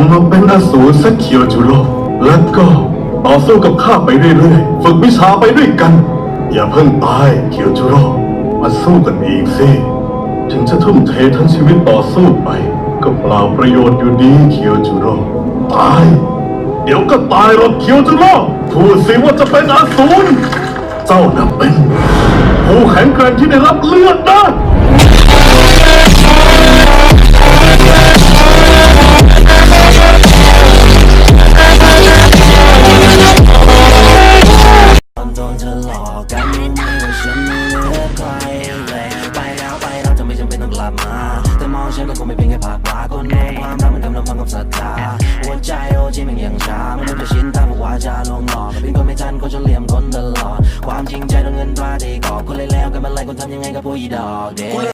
งมาเป็นอสูรสักเคียวจุโร่แล้วก็ต่อสู้กับข้าไปเรื่อยๆ ฝึกวิชาไปด้วยกัน อย่าเพิ่งตายเคียวจุโรมาสู้กันอีกสิ ถึงจะทุ่มเททั้งชีวิตต่อสู้ไป ก็เปล่าประโยชน์อยู่ดีเคียวจุโรตาย เดี๋ยวก็ตายหรอกเคียวจุโรพูดสิว่าจะเป็นอสูรเจ้าน่ะเป็นผู้แข็งแกร่งที่ได้รับเลือดนะ อไม่จำเป็นต้อมาแต่มองฉันก็คงไม่เป็นแค่ผากว่าคนในความรักมันกำลังพังกับศรัทธาหัวใจโอจีมันยังช้ามันจะชินตามบอกว่าจะลงหลอกเป็นคนไม่จันคนจะเหลี่ยมคนตลอด ความจริงใจต้องเงินตราดีกอบคนเลยแล้วกันมาไล่คนทำยังไงกับผู้อีดอกเด็ก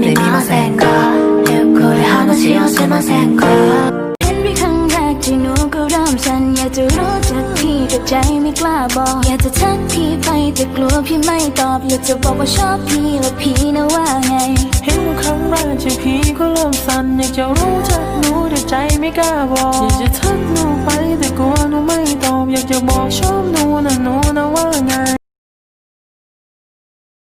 นได้มีมาแสงก็เด็กคนหามาเชี่ยวใช่มาแสงก็เป็นเพียงครั้งแรกที่หนูก็เริ่มสั่นอยากจะรู้จักพี่แต่ใจไม่กล้าบอกอยากจะทักพี่ไปแต่กลัวพี่ไม่ตอบอยากจะบอกว่าชอบพี่แล้วพี่นะว่าไงเห็นครั้งแรกที่พี่ก็เริ่มสั่นอยากจะรู้จักหนูแต่ใจไม่กล้าบอกอยากจะทักหนูไปแต่กลัวหนูไม่ตอบอยากจะบอกชอบหนูนะหนูนะว่าไง